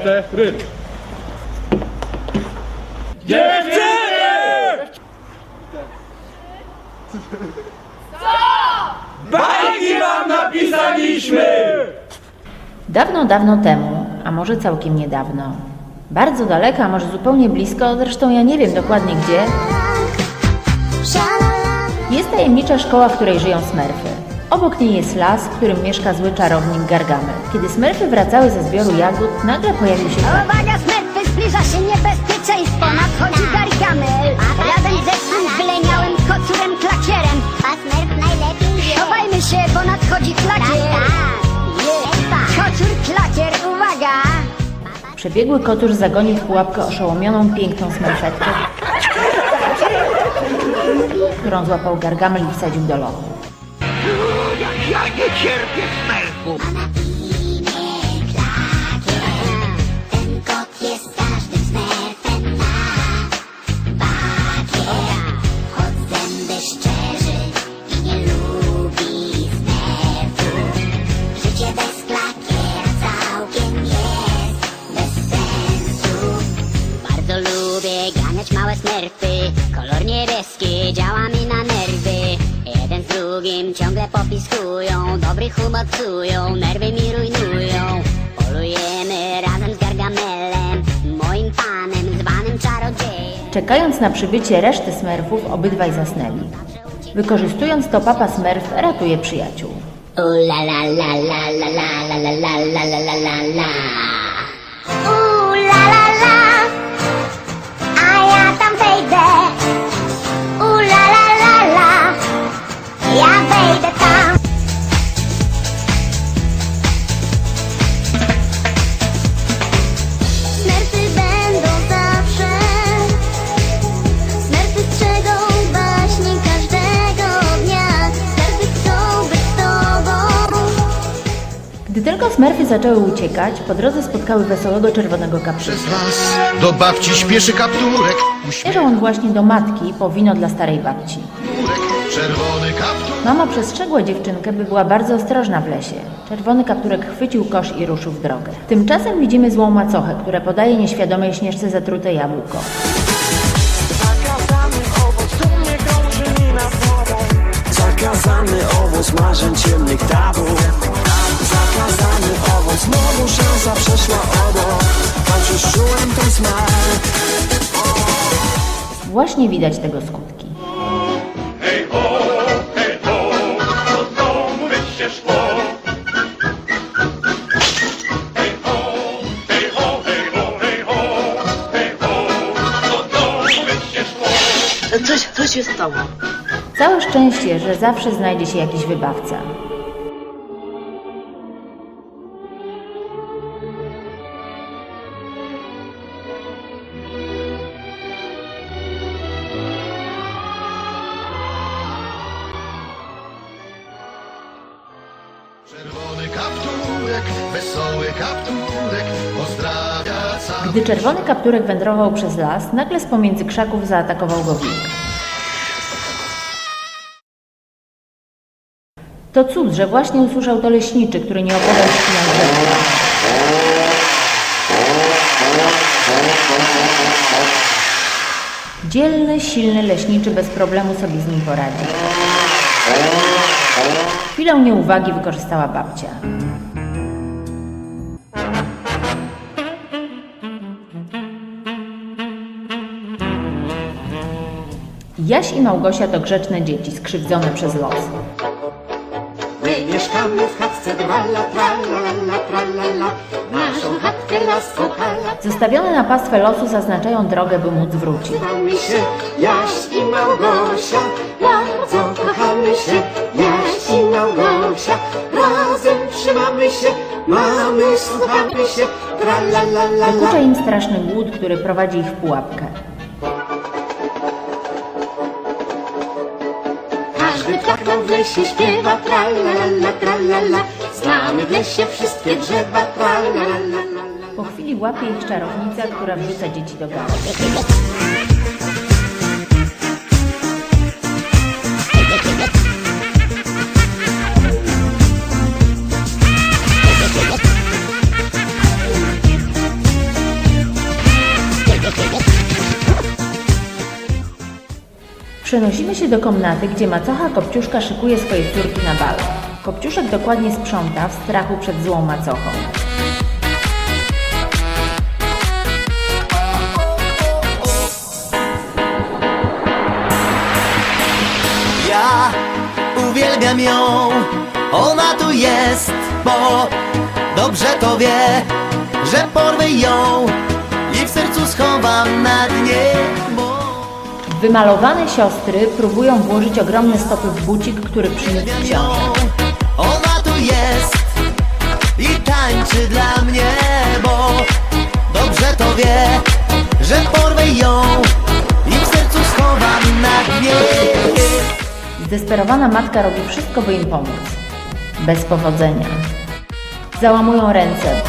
cztery. Bajki wam napisaliśmy! Dawno, dawno temu, a może całkiem niedawno, bardzo daleko, a może zupełnie blisko, zresztą ja nie wiem dokładnie gdzie, jest tajemnicza szkoła, w której żyją smerfy. Obok niej jest las, w którym mieszka zły czarownik Gargamel. Kiedy smerfy wracały ze zbioru jagód, nagle pojawił się plan. Uwaga, smerfy, zbliża się niebezpieczeństwo, nadchodzi Gargamel. Razem ze swym wyleniałym kocurem klakierem. A Smurf najlepiej wie. Chowajmy się, bo nadchodzi klakier. Tak, Kocur, klakier, uwaga! Przebiegły kotusz zagonił w pułapkę oszołomioną, piękną smerfetkę, którą złapał Gargamel i wsadził do lochu. Ja nie cierpię smerfów! Popiskują. Dobry humor psują, nerwy mi rujnują. Polujemy razem z Gargamelem, moim panem zwanym czarodziejem. Czekając na przybycie reszty smerfów, obydwaj zasnęli. Wykorzystując to, papa smerf ratuje przyjaciół. U la la la la la la la la la la la la tylko smerfy zaczęły uciekać, po drodze spotkały wesołego czerwonego kaprzyka. was do babci śpieszy kapturek, Zmierzał on właśnie do matki po wino dla starej babci. czerwony kaptur. Mama przestrzegła dziewczynkę, by była bardzo ostrożna w lesie. Czerwony kapturek chwycił kosz i ruszył w drogę. Tymczasem widzimy złą macochę, która podaje nieświadomej śnieżce zatrute jabłko. Zakazany owoc dumnie krąży mi nad głową Zakazany owoc marzeń ciemnych owoc, znowu szansa przeszła obok Choć już czułem ten smak Właśnie widać tego skutki. Hej ho, hej ho, do domu by się szło. Hej ho, hej ho, hej ho, hej ho, hej ho, do domu by się szło. Coś, co się stało? Całe szczęście, że zawsze znajdzie się jakiś wybawca. Gdy czerwony kapturek wędrował przez las, nagle z pomiędzy krzaków zaatakował go wilk. To cud, że właśnie usłyszał to leśniczy, który nie opodał ścinać drzewa. Dzielny, silny leśniczy bez problemu sobie z nim poradził. Chwilę nieuwagi wykorzystała babcia. Jaś i Małgosia to grzeczne dzieci, skrzywdzone przez los. My mieszkamy w chatce drala, tralala, tralala Naszą chatkę las kopala Zostawione na pastwę losu zaznaczają drogę, by móc wrócić. Kochamy się, Jaś i Małgosia Bardzo kochamy się, Jaś i Małgosia Razem trzymamy się, mamy, słuchamy się Tralalala Dokucza im straszny głód, który prowadzi ich w pułapkę. Ptak w lesie śpiewa Tralalala, tralala Znamy w lesie wszystkie drzewa Tralalala Po chwili łapie ich czarownica, która wrzuca dzieci do gary. Przenosimy się do komnaty, gdzie macocha Kopciuszka szykuje swoje córki na bal. Kopciuszek dokładnie sprząta w strachu przed złą macochą. Ja uwielbiam ją, ona tu jest, bo dobrze to wie, że porwę ją i w sercu schowam na. Wymalowane siostry próbują włożyć ogromne stopy w bucik, który przyniósł książę. ona tu jest i tańczy dla mnie, bo dobrze to wie, że porwę ją i w sercu schowam na dnie. Zdesperowana matka robi wszystko, by im pomóc. Bez powodzenia. Załamują ręce.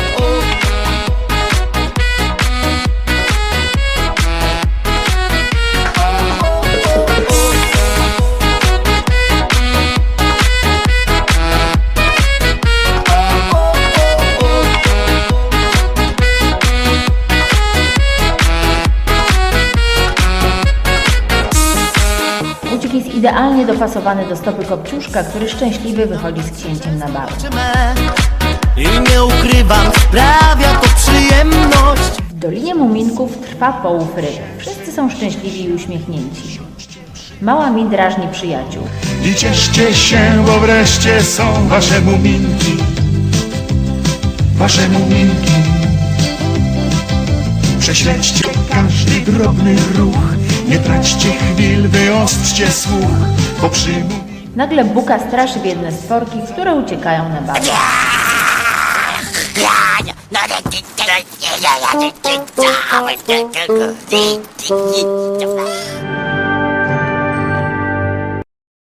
Idealnie dopasowany do stopy Kopciuszka, który szczęśliwy wychodzi z księciem na bal. I nie ukrywam, sprawia to przyjemność W Dolinie Muminków trwa połów ryb. Wszyscy są szczęśliwi i uśmiechnięci. Mała mi drażni przyjaciół. I cieszcie się, bo wreszcie są wasze muminki Wasze muminki Prześledźcie każdy drobny ruch Nie traćcie chwil, wyostrzcie słuch Bo przy muminkach Nagle Buka straszy biedne stworki, które uciekają na. No,